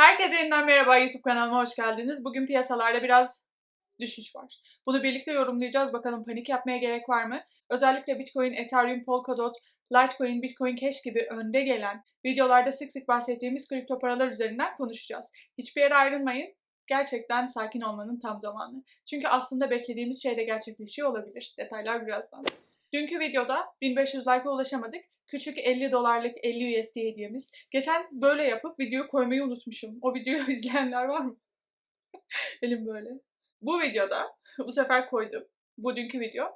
Herkese yeniden merhaba YouTube kanalıma hoş geldiniz. Bugün piyasalarda biraz düşüş var. Bunu birlikte yorumlayacağız. Bakalım panik yapmaya gerek var mı? Özellikle Bitcoin, Ethereum, Polkadot, Litecoin, Bitcoin Cash gibi önde gelen videolarda sık sık bahsettiğimiz kripto paralar üzerinden konuşacağız. Hiçbir yere ayrılmayın. Gerçekten sakin olmanın tam zamanı. Çünkü aslında beklediğimiz şey de gerçekleşiyor olabilir. Detaylar birazdan. Dünkü videoda 1500 like'a ulaşamadık. Küçük 50 dolarlık 50 USD hediyemiz. Geçen böyle yapıp videoyu koymayı unutmuşum. O videoyu izleyenler var mı? Elim böyle. Bu videoda bu sefer koydum. Bu dünkü video.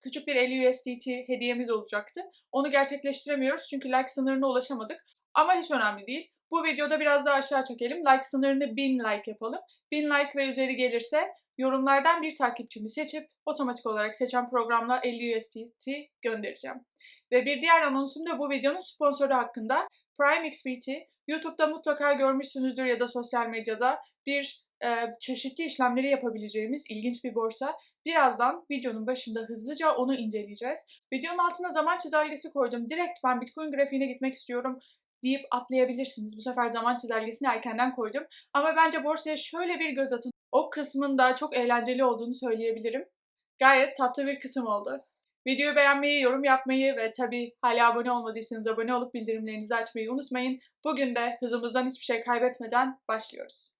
Küçük bir 50 USDT hediyemiz olacaktı. Onu gerçekleştiremiyoruz çünkü like sınırına ulaşamadık. Ama hiç önemli değil. Bu videoda biraz daha aşağı çekelim. Like sınırını 1000 like yapalım. 1000 like ve üzeri gelirse yorumlardan bir takipçimi seçip otomatik olarak seçen programla 50 USDT göndereceğim. Ve bir diğer anonsum da bu videonun sponsoru hakkında. Prime XBT, YouTube'da mutlaka görmüşsünüzdür ya da sosyal medyada bir e, çeşitli işlemleri yapabileceğimiz ilginç bir borsa. Birazdan videonun başında hızlıca onu inceleyeceğiz. Videonun altına zaman çizelgesi koydum. Direkt ben Bitcoin grafiğine gitmek istiyorum deyip atlayabilirsiniz. Bu sefer zaman çizelgesini erkenden koydum. Ama bence borsaya şöyle bir göz atın. O kısmın da çok eğlenceli olduğunu söyleyebilirim. Gayet tatlı bir kısım oldu. Videoyu beğenmeyi, yorum yapmayı ve tabii hala abone olmadıysanız abone olup bildirimlerinizi açmayı unutmayın. Bugün de hızımızdan hiçbir şey kaybetmeden başlıyoruz.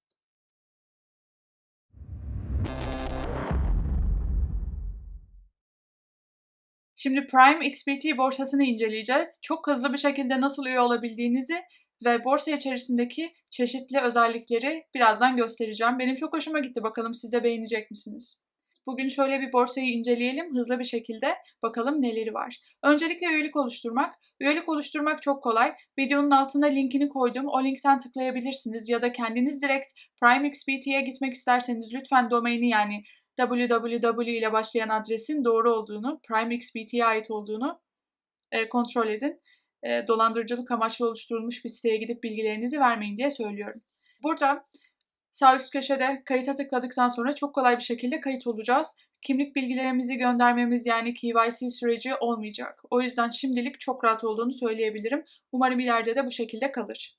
Şimdi Prime XBT borsasını inceleyeceğiz. Çok hızlı bir şekilde nasıl üye olabildiğinizi ve borsa içerisindeki çeşitli özellikleri birazdan göstereceğim. Benim çok hoşuma gitti. Bakalım siz de beğenecek misiniz? Bugün şöyle bir borsayı inceleyelim hızlı bir şekilde. Bakalım neleri var. Öncelikle üyelik oluşturmak. Üyelik oluşturmak çok kolay. Videonun altına linkini koydum. O linkten tıklayabilirsiniz ya da kendiniz direkt Prime XBT'ye gitmek isterseniz lütfen domaini yani www ile başlayan adresin doğru olduğunu, Prime XBT'ye ait olduğunu e, kontrol edin. E, dolandırıcılık amaçlı oluşturulmuş bir siteye gidip bilgilerinizi vermeyin diye söylüyorum. Burada Sağ üst köşede kayıta tıkladıktan sonra çok kolay bir şekilde kayıt olacağız. Kimlik bilgilerimizi göndermemiz yani KYC süreci olmayacak. O yüzden şimdilik çok rahat olduğunu söyleyebilirim. Umarım ileride de bu şekilde kalır.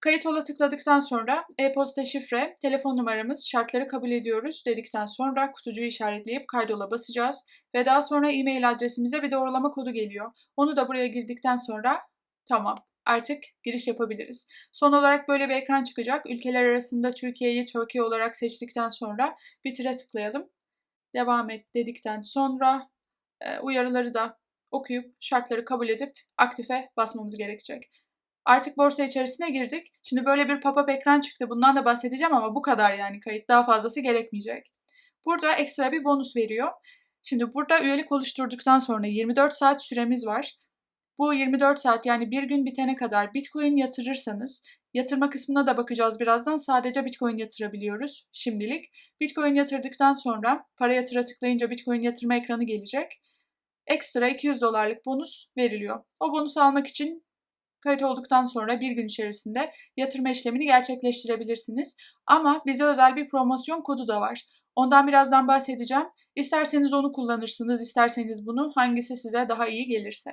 Kayıt ola tıkladıktan sonra e-posta şifre, telefon numaramız, şartları kabul ediyoruz dedikten sonra kutucuğu işaretleyip kaydola basacağız ve daha sonra e-mail adresimize bir doğrulama kodu geliyor. Onu da buraya girdikten sonra tamam artık giriş yapabiliriz. Son olarak böyle bir ekran çıkacak. Ülkeler arasında Türkiye'yi Türkiye olarak seçtikten sonra bitire tıklayalım. Devam et dedikten sonra e, uyarıları da okuyup şartları kabul edip aktife basmamız gerekecek. Artık borsa içerisine girdik. Şimdi böyle bir pop-up ekran çıktı. Bundan da bahsedeceğim ama bu kadar yani kayıt. Daha fazlası gerekmeyecek. Burada ekstra bir bonus veriyor. Şimdi burada üyelik oluşturduktan sonra 24 saat süremiz var. Bu 24 saat yani bir gün bitene kadar Bitcoin yatırırsanız Yatırma kısmına da bakacağız birazdan. Sadece Bitcoin yatırabiliyoruz şimdilik. Bitcoin yatırdıktan sonra para yatıra tıklayınca Bitcoin yatırma ekranı gelecek. Ekstra 200 dolarlık bonus veriliyor. O bonusu almak için kayıt olduktan sonra bir gün içerisinde yatırma işlemini gerçekleştirebilirsiniz. Ama bize özel bir promosyon kodu da var. Ondan birazdan bahsedeceğim. İsterseniz onu kullanırsınız, isterseniz bunu hangisi size daha iyi gelirse.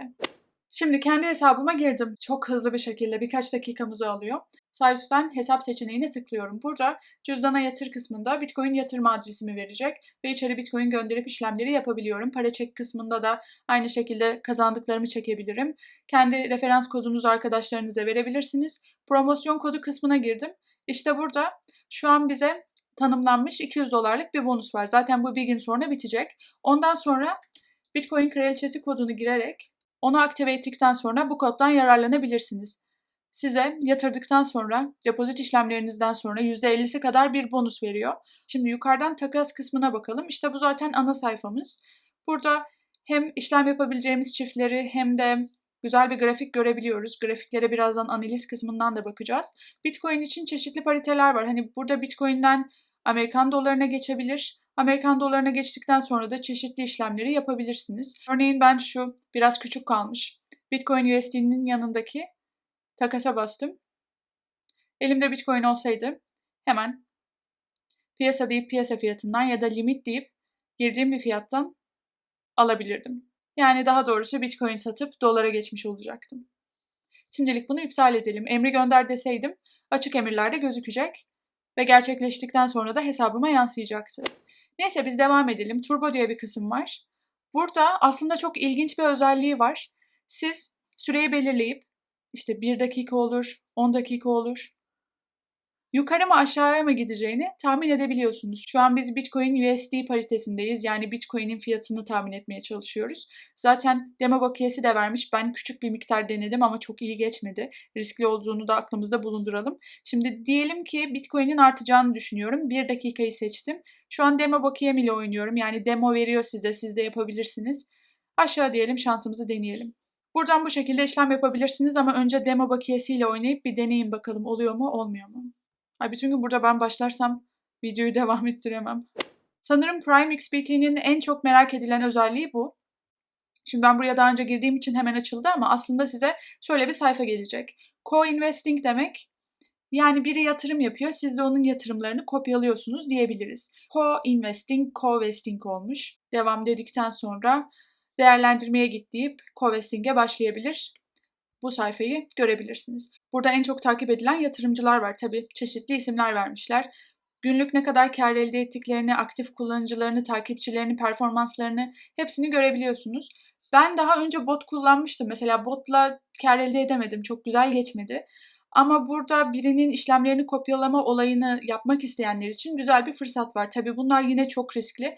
Şimdi kendi hesabıma girdim. Çok hızlı bir şekilde birkaç dakikamızı alıyor. Sağ hesap seçeneğine tıklıyorum. Burada cüzdana yatır kısmında Bitcoin yatırma adresimi verecek ve içeri Bitcoin gönderip işlemleri yapabiliyorum. Para çek kısmında da aynı şekilde kazandıklarımı çekebilirim. Kendi referans kodunuzu arkadaşlarınıza verebilirsiniz. Promosyon kodu kısmına girdim. İşte burada şu an bize tanımlanmış 200 dolarlık bir bonus var. Zaten bu bir gün sonra bitecek. Ondan sonra Bitcoin kraliçesi kodunu girerek onu aktive ettikten sonra bu koddan yararlanabilirsiniz. Size yatırdıktan sonra depozit işlemlerinizden sonra %50'si kadar bir bonus veriyor. Şimdi yukarıdan takas kısmına bakalım. İşte bu zaten ana sayfamız. Burada hem işlem yapabileceğimiz çiftleri hem de güzel bir grafik görebiliyoruz. Grafiklere birazdan analiz kısmından da bakacağız. Bitcoin için çeşitli pariteler var. Hani burada Bitcoin'den Amerikan dolarına geçebilir Amerikan dolarına geçtikten sonra da çeşitli işlemleri yapabilirsiniz. Örneğin ben şu biraz küçük kalmış Bitcoin USD'nin yanındaki takasa bastım. Elimde Bitcoin olsaydı hemen piyasa deyip piyasa fiyatından ya da limit deyip girdiğim bir fiyattan alabilirdim. Yani daha doğrusu Bitcoin satıp dolara geçmiş olacaktım. Şimdilik bunu iptal edelim. Emri gönder deseydim açık emirlerde gözükecek ve gerçekleştikten sonra da hesabıma yansıyacaktı. Neyse biz devam edelim. Turbo diye bir kısım var. Burada aslında çok ilginç bir özelliği var. Siz süreyi belirleyip işte 1 dakika olur, 10 dakika olur. Yukarı mı aşağıya mı gideceğini tahmin edebiliyorsunuz. Şu an biz Bitcoin USD paritesindeyiz. Yani Bitcoin'in fiyatını tahmin etmeye çalışıyoruz. Zaten demo bakiyesi de vermiş. Ben küçük bir miktar denedim ama çok iyi geçmedi. Riskli olduğunu da aklımızda bulunduralım. Şimdi diyelim ki Bitcoin'in artacağını düşünüyorum. 1 dakikayı seçtim. Şu an demo bakiyem ile oynuyorum. Yani demo veriyor size. Siz de yapabilirsiniz. Aşağı diyelim şansımızı deneyelim. Buradan bu şekilde işlem yapabilirsiniz ama önce demo bakiyesiyle oynayıp bir deneyin bakalım oluyor mu olmuyor mu? Ay bütün gün burada ben başlarsam videoyu devam ettiremem. Sanırım Prime XBT'nin en çok merak edilen özelliği bu. Şimdi ben buraya daha önce girdiğim için hemen açıldı ama aslında size şöyle bir sayfa gelecek. Co-investing demek yani biri yatırım yapıyor, siz de onun yatırımlarını kopyalıyorsunuz diyebiliriz. Co-investing, co-vesting olmuş. Devam dedikten sonra değerlendirmeye git deyip co-vesting'e başlayabilir bu sayfayı görebilirsiniz. Burada en çok takip edilen yatırımcılar var. Tabii çeşitli isimler vermişler. Günlük ne kadar kar elde ettiklerini, aktif kullanıcılarını, takipçilerini, performanslarını hepsini görebiliyorsunuz. Ben daha önce bot kullanmıştım. Mesela botla kar elde edemedim. Çok güzel geçmedi. Ama burada birinin işlemlerini kopyalama olayını yapmak isteyenler için güzel bir fırsat var. Tabii bunlar yine çok riskli.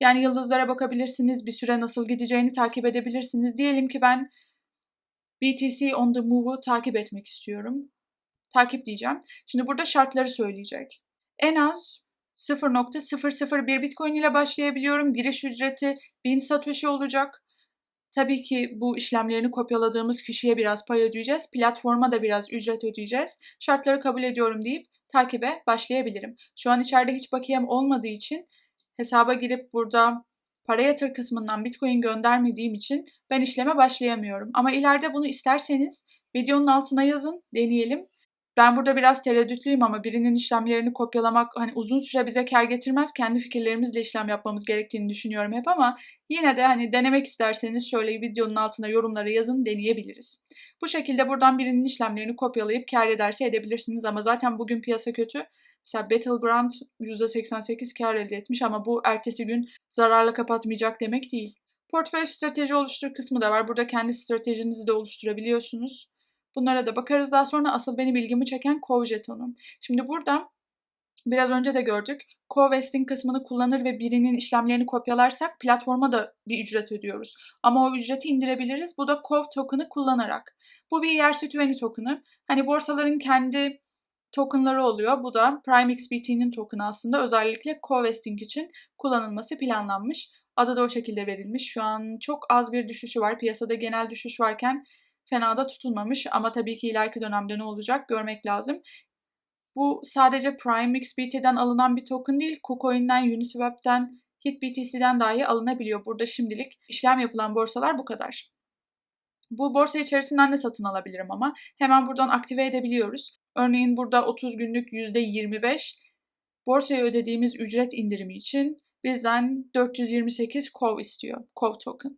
Yani yıldızlara bakabilirsiniz, bir süre nasıl gideceğini takip edebilirsiniz. Diyelim ki ben BTC on the move'u takip etmek istiyorum. Takip diyeceğim. Şimdi burada şartları söyleyecek. En az 0.001 Bitcoin ile başlayabiliyorum. Giriş ücreti 1000 Satoshi olacak. Tabii ki bu işlemlerini kopyaladığımız kişiye biraz pay ödeyeceğiz. Platforma da biraz ücret ödeyeceğiz. Şartları kabul ediyorum deyip takibe başlayabilirim. Şu an içeride hiç bakiyem olmadığı için hesaba girip burada para yatır kısmından Bitcoin göndermediğim için ben işleme başlayamıyorum. Ama ileride bunu isterseniz videonun altına yazın, deneyelim. Ben burada biraz tereddütlüyüm ama birinin işlemlerini kopyalamak hani uzun süre bize kar getirmez. Kendi fikirlerimizle işlem yapmamız gerektiğini düşünüyorum hep ama yine de hani denemek isterseniz şöyle videonun altına yorumlara yazın deneyebiliriz. Bu şekilde buradan birinin işlemlerini kopyalayıp kar ederse edebilirsiniz ama zaten bugün piyasa kötü. Mesela Battleground %88 kar elde etmiş ama bu ertesi gün zararla kapatmayacak demek değil. Portföy strateji oluştur kısmı da var. Burada kendi stratejinizi de oluşturabiliyorsunuz. Bunlara da bakarız daha sonra. Asıl benim ilgimi çeken Cove jetonu. Şimdi burada biraz önce de gördük. Co-vesting kısmını kullanır ve birinin işlemlerini kopyalarsak platforma da bir ücret ödüyoruz. Ama o ücreti indirebiliriz. Bu da Cove token'ı kullanarak. Bu bir ERC20 token'ı. Hani borsaların kendi tokenları oluyor. Bu da Prime XBT'nin tokenı aslında özellikle co-vesting için kullanılması planlanmış. Adı da o şekilde verilmiş. Şu an çok az bir düşüşü var. Piyasada genel düşüş varken fena da tutulmamış ama tabii ki ileriki dönemde ne olacak görmek lazım. Bu sadece Prime XBT'den alınan bir token değil. KuCoin'den, Uniswap'ten, HitBTC'den dahi alınabiliyor. Burada şimdilik işlem yapılan borsalar bu kadar. Bu borsa içerisinden de satın alabilirim ama hemen buradan aktive edebiliyoruz. Örneğin burada 30 günlük %25 borsaya ödediğimiz ücret indirimi için bizden 428 COV istiyor. COV token.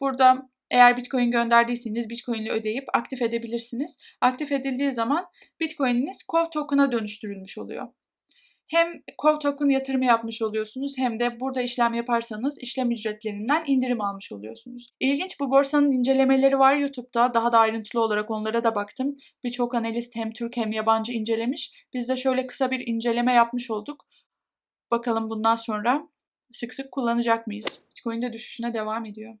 Burada eğer Bitcoin gönderdiyseniz Bitcoin ile ödeyip aktif edebilirsiniz. Aktif edildiği zaman Bitcoin'iniz COV token'a dönüştürülmüş oluyor hem Token yatırımı yapmış oluyorsunuz hem de burada işlem yaparsanız işlem ücretlerinden indirim almış oluyorsunuz. İlginç bu borsanın incelemeleri var YouTube'da. Daha da ayrıntılı olarak onlara da baktım. Birçok analist hem Türk hem yabancı incelemiş. Biz de şöyle kısa bir inceleme yapmış olduk. Bakalım bundan sonra sık sık kullanacak mıyız? Bitcoin de düşüşüne devam ediyor.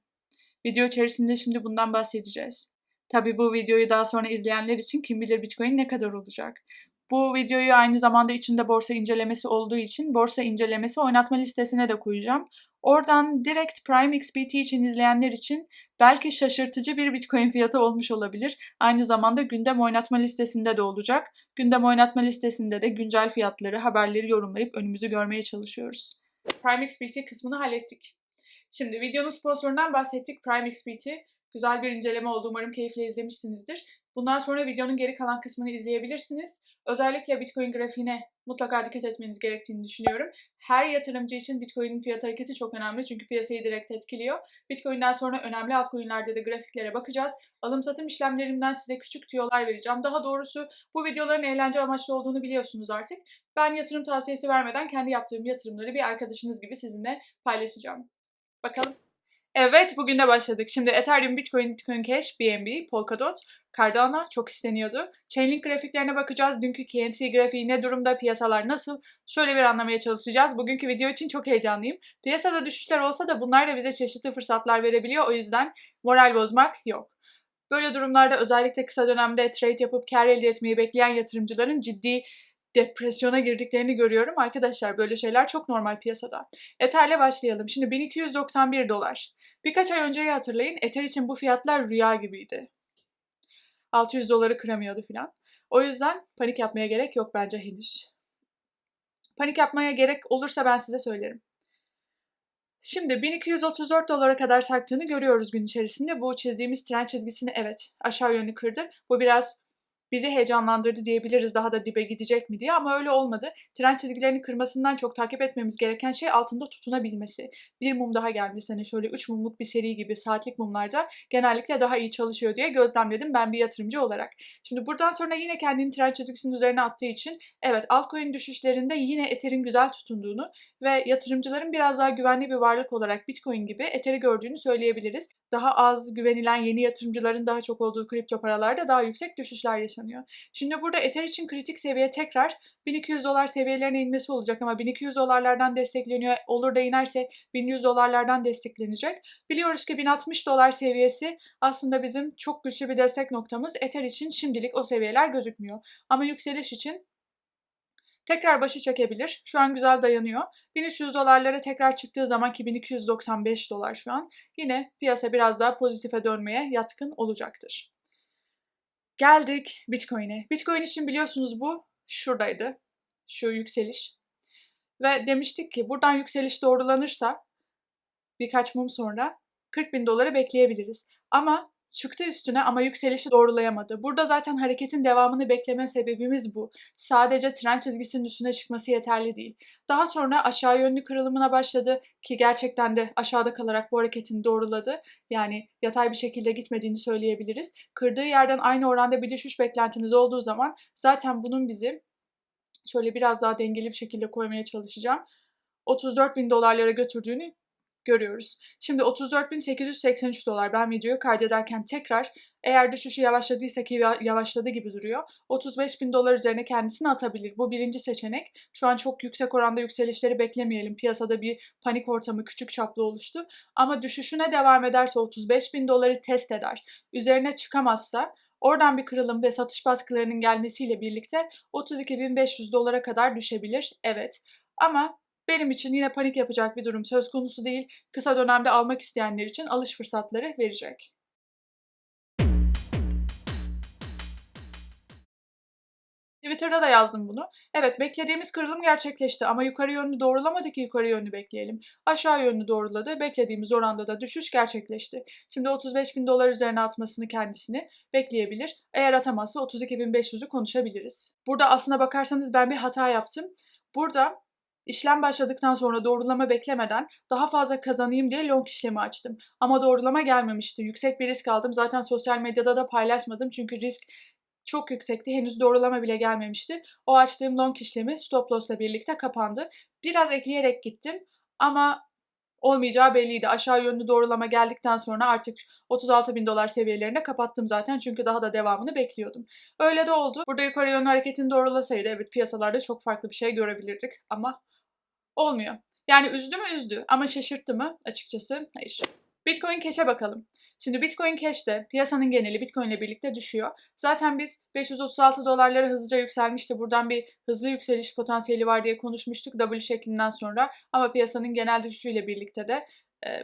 Video içerisinde şimdi bundan bahsedeceğiz. Tabi bu videoyu daha sonra izleyenler için kim bilir Bitcoin ne kadar olacak. Bu videoyu aynı zamanda içinde borsa incelemesi olduğu için borsa incelemesi oynatma listesine de koyacağım. Oradan direkt Prime XBT için izleyenler için belki şaşırtıcı bir Bitcoin fiyatı olmuş olabilir. Aynı zamanda gündem oynatma listesinde de olacak. Gündem oynatma listesinde de güncel fiyatları, haberleri yorumlayıp önümüzü görmeye çalışıyoruz. Prime XBT kısmını hallettik. Şimdi videonun sponsorundan bahsettik. Prime XBT güzel bir inceleme oldu. Umarım keyifle izlemişsinizdir. Bundan sonra videonun geri kalan kısmını izleyebilirsiniz. Özellikle Bitcoin grafiğine mutlaka dikkat etmeniz gerektiğini düşünüyorum. Her yatırımcı için Bitcoin'in fiyat hareketi çok önemli çünkü piyasayı direkt etkiliyor. Bitcoin'den sonra önemli altcoin'lerde de grafiklere bakacağız. Alım satım işlemlerimden size küçük tüyolar vereceğim. Daha doğrusu bu videoların eğlence amaçlı olduğunu biliyorsunuz artık. Ben yatırım tavsiyesi vermeden kendi yaptığım yatırımları bir arkadaşınız gibi sizinle paylaşacağım. Bakalım. Evet, bugün de başladık. Şimdi Ethereum, Bitcoin, Bitcoin Cash, BNB, Polkadot, Cardano çok isteniyordu. Chainlink grafiklerine bakacağız. Dünkü KNC grafiği ne durumda, piyasalar nasıl? Şöyle bir anlamaya çalışacağız. Bugünkü video için çok heyecanlıyım. Piyasada düşüşler olsa da bunlar da bize çeşitli fırsatlar verebiliyor. O yüzden moral bozmak yok. Böyle durumlarda özellikle kısa dönemde trade yapıp kar elde etmeyi bekleyen yatırımcıların ciddi depresyona girdiklerini görüyorum. Arkadaşlar böyle şeyler çok normal piyasada. Ether'le başlayalım. Şimdi 1291 dolar. Birkaç ay önceyi hatırlayın. Ether için bu fiyatlar rüya gibiydi. 600 doları kıramıyordu filan. O yüzden panik yapmaya gerek yok bence henüz. Panik yapmaya gerek olursa ben size söylerim. Şimdi 1234 dolara kadar sarktığını görüyoruz gün içerisinde. Bu çizdiğimiz tren çizgisini evet aşağı yönlü kırdı. Bu biraz bizi heyecanlandırdı diyebiliriz daha da dibe gidecek mi diye ama öyle olmadı. Tren çizgilerini kırmasından çok takip etmemiz gereken şey altında tutunabilmesi. Bir mum daha gelmesi hani şöyle 3 mumluk bir seri gibi saatlik mumlarda genellikle daha iyi çalışıyor diye gözlemledim ben bir yatırımcı olarak. Şimdi buradan sonra yine kendini tren çizgisinin üzerine attığı için evet altcoin düşüşlerinde yine Ether'in güzel tutunduğunu ve yatırımcıların biraz daha güvenli bir varlık olarak Bitcoin gibi Ether'i gördüğünü söyleyebiliriz. Daha az güvenilen yeni yatırımcıların daha çok olduğu kripto paralarda daha yüksek düşüşler yaşanıyor. Şimdi burada Ether için kritik seviye tekrar 1200 dolar seviyelerine inmesi olacak ama 1200 dolarlardan destekleniyor. Olur da inerse 1100 dolarlardan desteklenecek. Biliyoruz ki 1060 dolar seviyesi aslında bizim çok güçlü bir destek noktamız. Ether için şimdilik o seviyeler gözükmüyor. Ama yükseliş için tekrar başı çekebilir. Şu an güzel dayanıyor. 1300 dolarlara tekrar çıktığı zaman ki 1295 dolar şu an yine piyasa biraz daha pozitife dönmeye yatkın olacaktır. Geldik Bitcoin'e. Bitcoin için biliyorsunuz bu şuradaydı. Şu yükseliş. Ve demiştik ki buradan yükseliş doğrulanırsa birkaç mum sonra 40 bin doları bekleyebiliriz. Ama çıktı üstüne ama yükselişi doğrulayamadı. Burada zaten hareketin devamını bekleme sebebimiz bu. Sadece trend çizgisinin üstüne çıkması yeterli değil. Daha sonra aşağı yönlü kırılımına başladı ki gerçekten de aşağıda kalarak bu hareketini doğruladı. Yani yatay bir şekilde gitmediğini söyleyebiliriz. Kırdığı yerden aynı oranda bir düşüş beklentimiz olduğu zaman zaten bunun bizi şöyle biraz daha dengeli bir şekilde koymaya çalışacağım. 34 bin dolarlara götürdüğünü görüyoruz. Şimdi 34.883 dolar ben videoyu kaydederken tekrar eğer düşüşü yavaşladıysa ki yavaşladı gibi duruyor. 35 bin dolar üzerine kendisini atabilir. Bu birinci seçenek. Şu an çok yüksek oranda yükselişleri beklemeyelim. Piyasada bir panik ortamı küçük çaplı oluştu. Ama düşüşüne devam ederse 35 bin doları test eder. Üzerine çıkamazsa Oradan bir kırılım ve satış baskılarının gelmesiyle birlikte 32.500 dolara kadar düşebilir. Evet. Ama benim için yine panik yapacak bir durum söz konusu değil. Kısa dönemde almak isteyenler için alış fırsatları verecek. Twitter'da da yazdım bunu. Evet beklediğimiz kırılım gerçekleşti ama yukarı yönlü doğrulamadı ki yukarı yönlü bekleyelim. Aşağı yönlü doğruladı. Beklediğimiz oranda da düşüş gerçekleşti. Şimdi 35 bin dolar üzerine atmasını kendisini bekleyebilir. Eğer atamazsa 32.500'ü konuşabiliriz. Burada aslına bakarsanız ben bir hata yaptım. Burada İşlem başladıktan sonra doğrulama beklemeden daha fazla kazanayım diye long işlemi açtım. Ama doğrulama gelmemişti. Yüksek bir risk aldım. Zaten sosyal medyada da paylaşmadım çünkü risk çok yüksekti. Henüz doğrulama bile gelmemişti. O açtığım long işlemi stop loss'la birlikte kapandı. Biraz ekleyerek gittim ama olmayacağı belliydi. Aşağı yönlü doğrulama geldikten sonra artık 36 bin dolar seviyelerine kapattım zaten çünkü daha da devamını bekliyordum. Öyle de oldu. Burada yukarı yönlü hareketini doğrulasaydı evet piyasalarda çok farklı bir şey görebilirdik ama olmuyor. Yani üzdü mü üzdü ama şaşırttı mı açıkçası hayır. Bitcoin Cash'e bakalım. Şimdi Bitcoin Cash de piyasanın geneli Bitcoin ile birlikte düşüyor. Zaten biz 536 dolarlara hızlıca yükselmişti. Buradan bir hızlı yükseliş potansiyeli var diye konuşmuştuk W şeklinden sonra. Ama piyasanın genel düşüşüyle birlikte de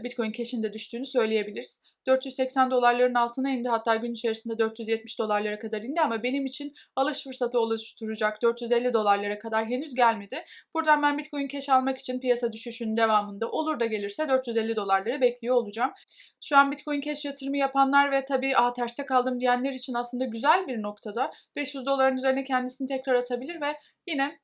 Bitcoin Cash'in de düştüğünü söyleyebiliriz. 480 dolarların altına indi. Hatta gün içerisinde 470 dolarlara kadar indi ama benim için alış fırsatı oluşturacak 450 dolarlara kadar henüz gelmedi. Buradan ben Bitcoin Cash almak için piyasa düşüşünün devamında olur da gelirse 450 dolarları bekliyor olacağım. Şu an Bitcoin Cash yatırımı yapanlar ve tabii Aa, terste kaldım diyenler için aslında güzel bir noktada 500 doların üzerine kendisini tekrar atabilir ve yine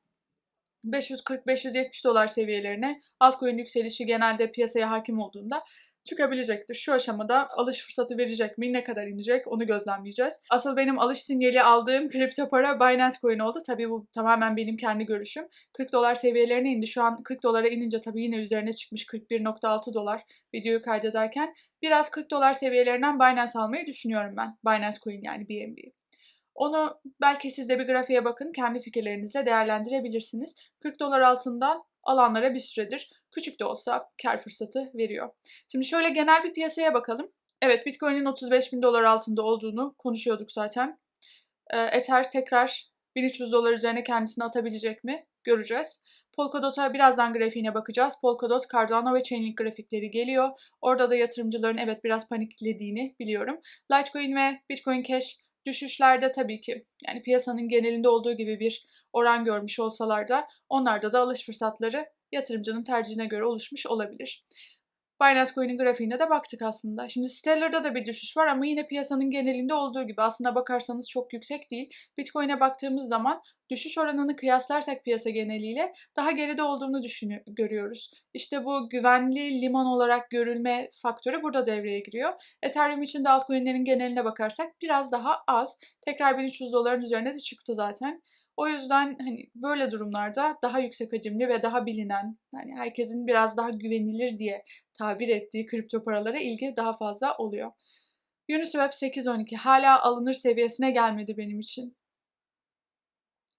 540-570 dolar seviyelerine altcoin yükselişi genelde piyasaya hakim olduğunda çıkabilecektir. Şu aşamada alış fırsatı verecek mi? Ne kadar inecek? Onu gözlemleyeceğiz. Asıl benim alış sinyali aldığım kripto para Binance Coin oldu. Tabii bu tamamen benim kendi görüşüm. 40 dolar seviyelerine indi. Şu an 40 dolara inince tabii yine üzerine çıkmış 41.6 dolar videoyu kaydederken. Biraz 40 dolar seviyelerinden Binance almayı düşünüyorum ben. Binance Coin yani BNB. Onu belki siz de bir grafiğe bakın, kendi fikirlerinizle değerlendirebilirsiniz. 40 dolar altından alanlara bir süredir küçük de olsa kar fırsatı veriyor. Şimdi şöyle genel bir piyasaya bakalım. Evet Bitcoin'in 35 bin dolar altında olduğunu konuşuyorduk zaten. Ee, Ether tekrar 1300 dolar üzerine kendisini atabilecek mi? Göreceğiz. Polkadot'a birazdan grafiğine bakacağız. Polkadot, Cardano ve Chainlink grafikleri geliyor. Orada da yatırımcıların evet biraz paniklediğini biliyorum. Litecoin ve Bitcoin Cash düşüşlerde tabii ki yani piyasanın genelinde olduğu gibi bir oran görmüş olsalar da onlarda da alış fırsatları yatırımcının tercihine göre oluşmuş olabilir. Binance Coin'in grafiğine de baktık aslında. Şimdi Stellar'da da bir düşüş var ama yine piyasanın genelinde olduğu gibi aslında bakarsanız çok yüksek değil. Bitcoin'e baktığımız zaman düşüş oranını kıyaslarsak piyasa geneliyle daha geride olduğunu görüyoruz. İşte bu güvenli liman olarak görülme faktörü burada devreye giriyor. Ethereum için de altcoin'lerin geneline bakarsak biraz daha az. Tekrar 1300 doların üzerine de çıktı zaten. O yüzden hani böyle durumlarda daha yüksek hacimli ve daha bilinen, yani herkesin biraz daha güvenilir diye tabir ettiği kripto paralara ilgi daha fazla oluyor. Uniswap 8.12 hala alınır seviyesine gelmedi benim için.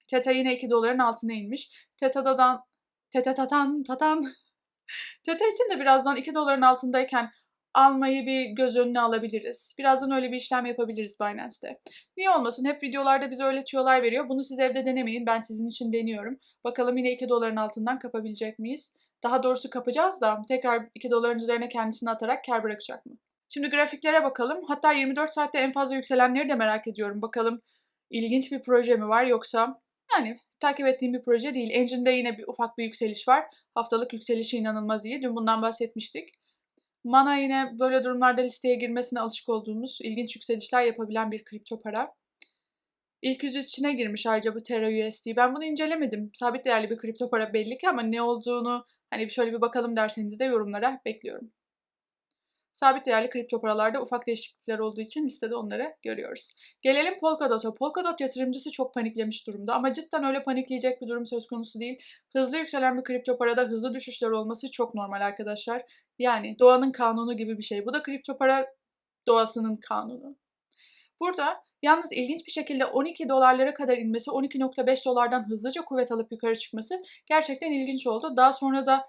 Teta yine 2 doların altına inmiş. Teta'dan Teta tatan tatan Teta için de birazdan 2 doların altındayken almayı bir göz önüne alabiliriz. Birazdan öyle bir işlem yapabiliriz Binance'te. Niye olmasın? Hep videolarda bize öyle tüyolar veriyor. Bunu siz evde denemeyin. Ben sizin için deniyorum. Bakalım yine 2 doların altından kapabilecek miyiz? Daha doğrusu kapacağız da tekrar 2 doların üzerine kendisini atarak kar bırakacak mı? Şimdi grafiklere bakalım. Hatta 24 saatte en fazla yükselenleri de merak ediyorum. Bakalım ilginç bir proje mi var yoksa yani takip ettiğim bir proje değil. Engine'de yine bir ufak bir yükseliş var. Haftalık yükselişi inanılmaz iyi. Dün bundan bahsetmiştik. Mana yine böyle durumlarda listeye girmesine alışık olduğumuz ilginç yükselişler yapabilen bir kripto para. İlk yüz içine girmiş ayrıca bu Terra USD. Ben bunu incelemedim. Sabit değerli bir kripto para belli ki ama ne olduğunu hani şöyle bir bakalım derseniz de yorumlara bekliyorum. Sabit değerli kripto paralarda ufak değişiklikler olduğu için listede onları görüyoruz. Gelelim Polkadot'a. Polkadot yatırımcısı çok paniklemiş durumda ama cidden öyle panikleyecek bir durum söz konusu değil. Hızlı yükselen bir kripto parada hızlı düşüşler olması çok normal arkadaşlar. Yani doğanın kanunu gibi bir şey. Bu da kripto para doğasının kanunu. Burada yalnız ilginç bir şekilde 12 dolarlara kadar inmesi, 12.5 dolardan hızlıca kuvvet alıp yukarı çıkması gerçekten ilginç oldu. Daha sonra da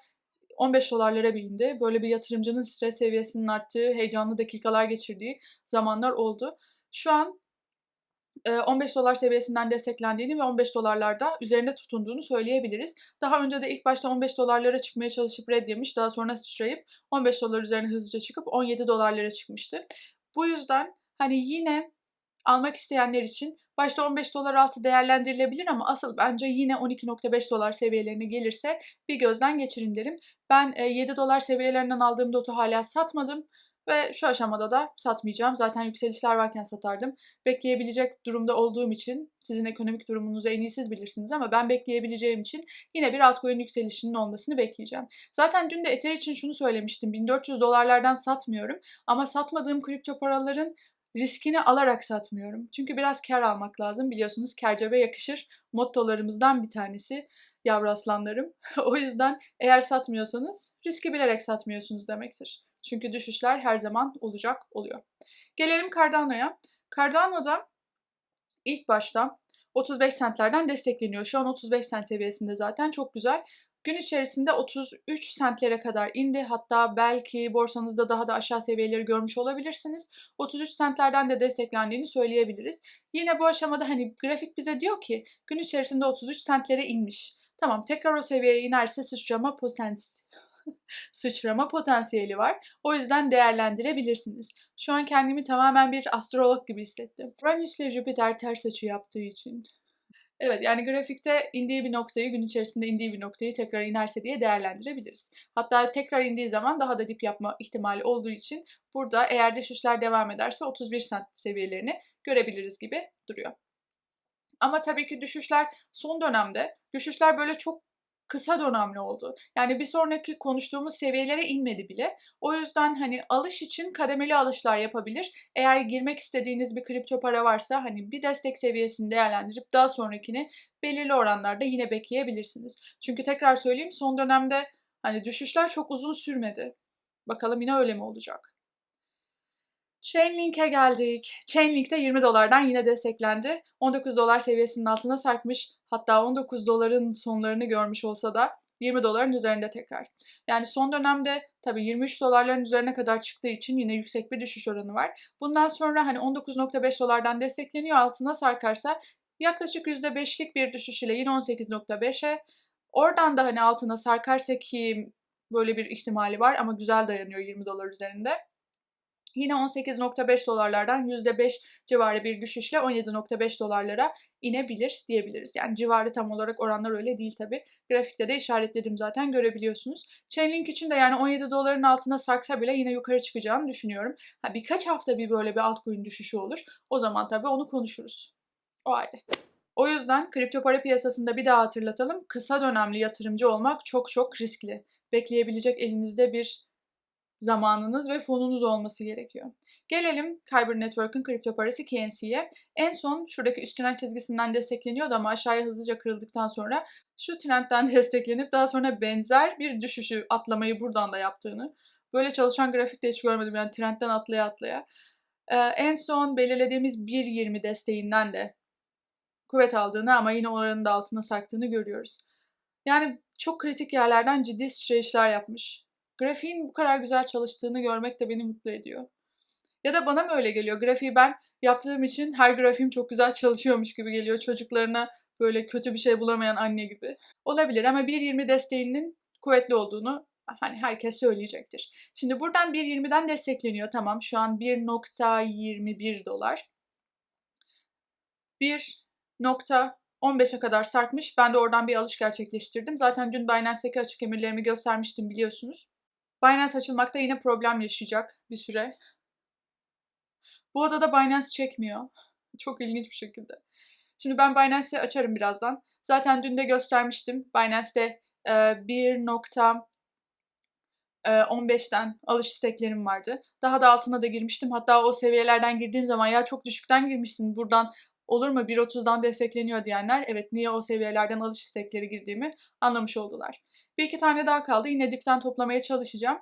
15 dolarlara bindi. Böyle bir yatırımcının stres seviyesinin arttığı, heyecanlı dakikalar geçirdiği zamanlar oldu. Şu an 15 dolar seviyesinden desteklendiğini ve 15 dolarlarda üzerinde tutunduğunu söyleyebiliriz. Daha önce de ilk başta 15 dolarlara çıkmaya çalışıp red yemiş, daha sonra sıçrayıp 15 dolar üzerine hızlıca çıkıp 17 dolarlara çıkmıştı. Bu yüzden hani yine almak isteyenler için başta 15 dolar altı değerlendirilebilir ama asıl bence yine 12.5 dolar seviyelerine gelirse bir gözden geçirin derim. Ben 7 dolar seviyelerinden aldığım dotu hala satmadım. Ve şu aşamada da satmayacağım. Zaten yükselişler varken satardım. Bekleyebilecek durumda olduğum için sizin ekonomik durumunuzu en iyi siz bilirsiniz ama ben bekleyebileceğim için yine bir altcoin yükselişinin olmasını bekleyeceğim. Zaten dün de Ether için şunu söylemiştim. 1400 dolarlardan satmıyorum ama satmadığım kripto paraların riskini alarak satmıyorum. Çünkü biraz kar almak lazım. Biliyorsunuz kar cebe yakışır mottolarımızdan bir tanesi yavru aslanlarım. o yüzden eğer satmıyorsanız riski bilerek satmıyorsunuz demektir. Çünkü düşüşler her zaman olacak oluyor. Gelelim Cardano'ya. Cardano'da ilk başta 35 centlerden destekleniyor. Şu an 35 cent seviyesinde zaten çok güzel. Gün içerisinde 33 sentlere kadar indi. Hatta belki borsanızda daha da aşağı seviyeleri görmüş olabilirsiniz. 33 sentlerden de desteklendiğini söyleyebiliriz. Yine bu aşamada hani grafik bize diyor ki gün içerisinde 33 sentlere inmiş. Tamam tekrar o seviyeye inerse sıçrama potansiyeli sıçrama potansiyeli var. O yüzden değerlendirebilirsiniz. Şu an kendimi tamamen bir astrolog gibi hissettim. Uranüs ile Jüpiter ters açı yaptığı için. Evet yani grafikte indiği bir noktayı gün içerisinde indiği bir noktayı tekrar inerse diye değerlendirebiliriz. Hatta tekrar indiği zaman daha da dip yapma ihtimali olduğu için burada eğer düşüşler devam ederse 31 sent seviyelerini görebiliriz gibi duruyor. Ama tabii ki düşüşler son dönemde, düşüşler böyle çok kısa dönemli oldu. Yani bir sonraki konuştuğumuz seviyelere inmedi bile. O yüzden hani alış için kademeli alışlar yapabilir. Eğer girmek istediğiniz bir kripto para varsa hani bir destek seviyesini değerlendirip daha sonrakini belirli oranlarda yine bekleyebilirsiniz. Çünkü tekrar söyleyeyim son dönemde hani düşüşler çok uzun sürmedi. Bakalım yine öyle mi olacak? Chainlink'e geldik. Chainlink de 20 dolardan yine desteklendi. 19 dolar seviyesinin altına sarkmış. Hatta 19 doların sonlarını görmüş olsa da 20 doların üzerinde tekrar. Yani son dönemde tabii 23 dolarların üzerine kadar çıktığı için yine yüksek bir düşüş oranı var. Bundan sonra hani 19.5 dolardan destekleniyor altına sarkarsa yaklaşık %5'lik bir düşüş ile yine 18.5'e oradan da hani altına sarkarsa ki böyle bir ihtimali var ama güzel dayanıyor 20 dolar üzerinde. Yine 18.5 dolarlardan %5 civarı bir düşüşle 17.5 dolarlara inebilir diyebiliriz. Yani civarı tam olarak oranlar öyle değil tabi. Grafikte de işaretledim zaten görebiliyorsunuz. Chainlink için de yani 17 doların altına sarksa bile yine yukarı çıkacağını düşünüyorum. Ha, birkaç hafta bir böyle bir altcoin düşüşü olur. O zaman tabi onu konuşuruz. O ayrı. O yüzden kripto para piyasasında bir daha hatırlatalım. Kısa dönemli yatırımcı olmak çok çok riskli. Bekleyebilecek elinizde bir zamanınız ve fonunuz olması gerekiyor. Gelelim Kyber Network'ın kripto parası KNC'ye. En son şuradaki üst çizgisinden destekleniyordu ama aşağıya hızlıca kırıldıktan sonra şu trendten desteklenip daha sonra benzer bir düşüşü atlamayı buradan da yaptığını. Böyle çalışan grafik de hiç görmedim yani trendten atlaya atlaya. Ee, en son belirlediğimiz 1.20 desteğinden de kuvvet aldığını ama yine oranın da altına sarktığını görüyoruz. Yani çok kritik yerlerden ciddi sıçrayışlar yapmış. Grafiğin bu kadar güzel çalıştığını görmek de beni mutlu ediyor. Ya da bana mı öyle geliyor? Grafiği ben yaptığım için her grafiğim çok güzel çalışıyormuş gibi geliyor. Çocuklarına böyle kötü bir şey bulamayan anne gibi. Olabilir ama 1.20 desteğinin kuvvetli olduğunu hani herkes söyleyecektir. Şimdi buradan 1.20'den destekleniyor. Tamam şu an 1.21 dolar. 1.15'e kadar sarkmış. Ben de oradan bir alış gerçekleştirdim. Zaten dün Binance'deki açık emirlerimi göstermiştim biliyorsunuz. Binance açılmakta yine problem yaşayacak bir süre. Bu odada Binance çekmiyor. Çok ilginç bir şekilde. Şimdi ben Binance'i açarım birazdan. Zaten dün de göstermiştim. Binance'de e, 1.15'ten e, alış isteklerim vardı. Daha da altına da girmiştim. Hatta o seviyelerden girdiğim zaman ya çok düşükten girmişsin buradan olur mu 1.30'dan destekleniyor diyenler evet niye o seviyelerden alış istekleri girdiğimi anlamış oldular. Bir iki tane daha kaldı. Yine dipten toplamaya çalışacağım.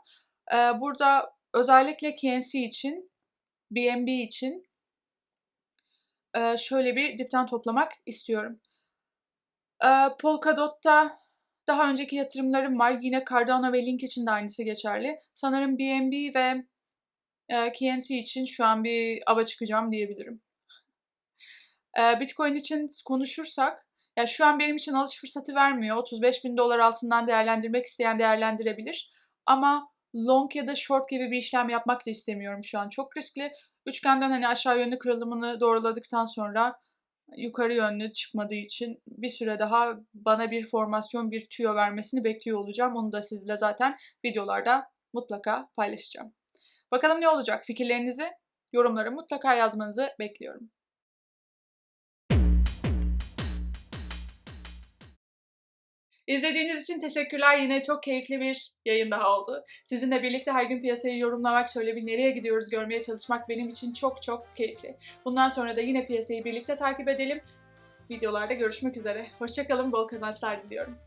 Ee, burada özellikle KNC için, BNB için e, şöyle bir dipten toplamak istiyorum. E, Polkadot'ta daha önceki yatırımlarım var. Yine Cardano ve Link için de aynısı geçerli. Sanırım BNB ve e, KNC için şu an bir ava çıkacağım diyebilirim. E, Bitcoin için konuşursak ya şu an benim için alış fırsatı vermiyor. 35 bin dolar altından değerlendirmek isteyen değerlendirebilir. Ama long ya da short gibi bir işlem yapmak da istemiyorum şu an. Çok riskli. Üçgenden hani aşağı yönlü kırılımını doğruladıktan sonra yukarı yönlü çıkmadığı için bir süre daha bana bir formasyon, bir tüyo vermesini bekliyor olacağım. Onu da sizle zaten videolarda mutlaka paylaşacağım. Bakalım ne olacak? Fikirlerinizi yorumlara mutlaka yazmanızı bekliyorum. İzlediğiniz için teşekkürler. Yine çok keyifli bir yayın daha oldu. Sizinle birlikte her gün piyasayı yorumlamak, şöyle bir nereye gidiyoruz görmeye çalışmak benim için çok çok keyifli. Bundan sonra da yine piyasayı birlikte takip edelim. Videolarda görüşmek üzere. Hoşçakalın, bol kazançlar diliyorum.